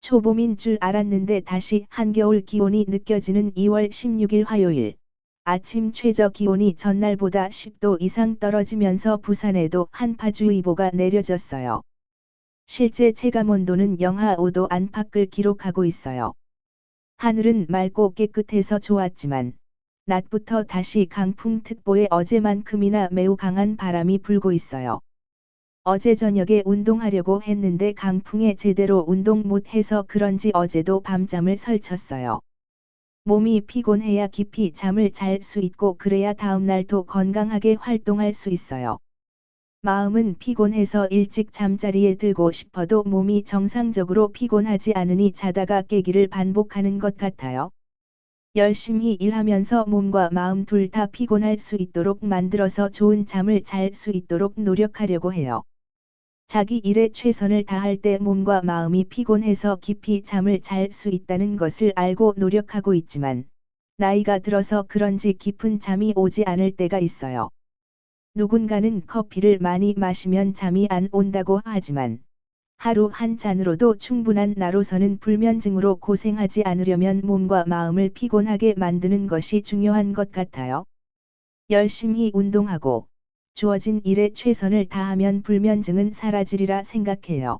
초봄인 줄 알았는데 다시 한겨울 기온이 느껴지는 2월 16일 화요일. 아침 최저 기온이 전날보다 10도 이상 떨어지면서 부산에도 한파주의보가 내려졌어요. 실제 체감온도는 영하 5도 안팎을 기록하고 있어요. 하늘은 맑고 깨끗해서 좋았지만 낮부터 다시 강풍특보에 어제만큼이나 매우 강한 바람이 불고 있어요. 어제 저녁에 운동하려고 했는데 강풍에 제대로 운동 못해서 그런지 어제도 밤잠을 설쳤어요. 몸이 피곤해야 깊이 잠을 잘 수 있고 그래야 다음날도 건강하게 활동할 수 있어요. 마음은 피곤해서 일찍 잠자리에 들고 싶어도 몸이 정상적으로 피곤하지 않으니 자다가 깨기를 반복하는 것 같아요. 열심히 일하면서 몸과 마음 둘 다 피곤할 수 있도록 만들어서 좋은 잠을 잘 수 있도록 노력하려고 해요. 자기 일에 최선을 다할 때 몸과 마음이 피곤해서 깊이 잠을 잘 수 있다는 것을 알고 노력하고 있지만, 나이가 들어서 그런지 깊은 잠이 오지 않을 때가 있어요. 누군가는 커피를 많이 마시면 잠이 안 온다고 하지만, 하루 한 잔으로도 충분한 나로서는 불면증으로 고생하지 않으려면 몸과 마음을 피곤하게 만드는 것이 중요한 것 같아요. 열심히 운동하고 주어진 일에 최선을 다하면 불면증은 사라지리라 생각해요.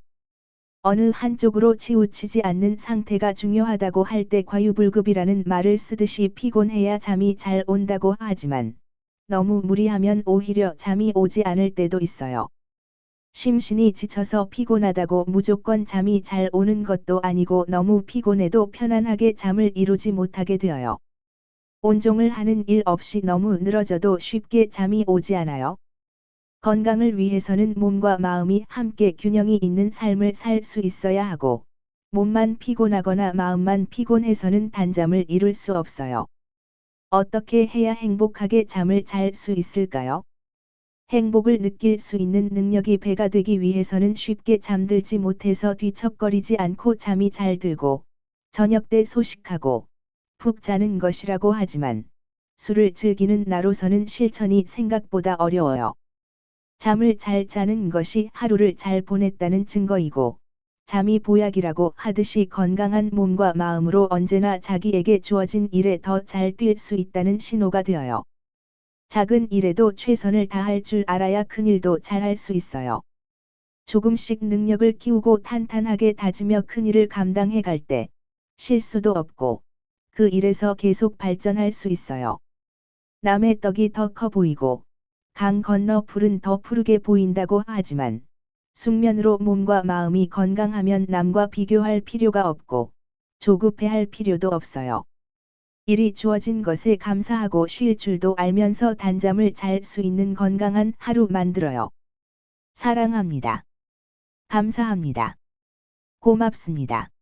어느 한쪽으로 치우치지 않는 상태가 중요하다고 할 때 과유불급이라는 말을 쓰듯이 피곤해야 잠이 잘 온다고 하지만 너무 무리하면 오히려 잠이 오지 않을 때도 있어요. 심신이 지쳐서 피곤하다고 무조건 잠이 잘 오는 것도 아니고 너무 피곤해도 편안하게 잠을 이루지 못하게 되어요. 온종을 하는 일 없이 너무 늘어져도 쉽게 잠이 오지 않아요. 건강을 위해서는 몸과 마음이 함께 균형이 있는 삶을 살 수 있어야 하고, 몸만 피곤하거나 마음만 피곤해서는 단잠을 이룰 수 없어요. 어떻게 해야 행복하게 잠을 잘 수 있을까요? 행복을 느낄 수 있는 능력이 배가 되기 위해서는 쉽게 잠들지 못해서 뒤척거리지 않고 잠이 잘 들고, 저녁 때 소식하고, 푹 자는 것이라고 하지만, 술을 즐기는 나로서는 실천이 생각보다 어려워요. 잠을 잘 자는 것이 하루를 잘 보냈다는 증거이고, 잠이 보약이라고 하듯이 건강한 몸과 마음으로 언제나 자기에게 주어진 일에 더 잘 뛸 수 있다는 신호가 되어요. 작은 일에도 최선을 다할 줄 알아야 큰 일도 잘 할 수 있어요. 조금씩 능력을 키우고 탄탄하게 다지며 큰 일을 감당해 갈 때 실수도 없고 그 일에서 계속 발전할 수 있어요. 남의 떡이 더 커 보이고 강 건너 풀은 더 푸르게 보인다고 하지만 숙면으로 몸과 마음이 건강하면 남과 비교할 필요가 없고 조급해할 필요도 없어요. 일이 주어진 것에 감사하고 쉴 줄도 알면서 단잠을 잘 수 있는 건강한 하루 만들어요. 사랑합니다. 감사합니다. 고맙습니다.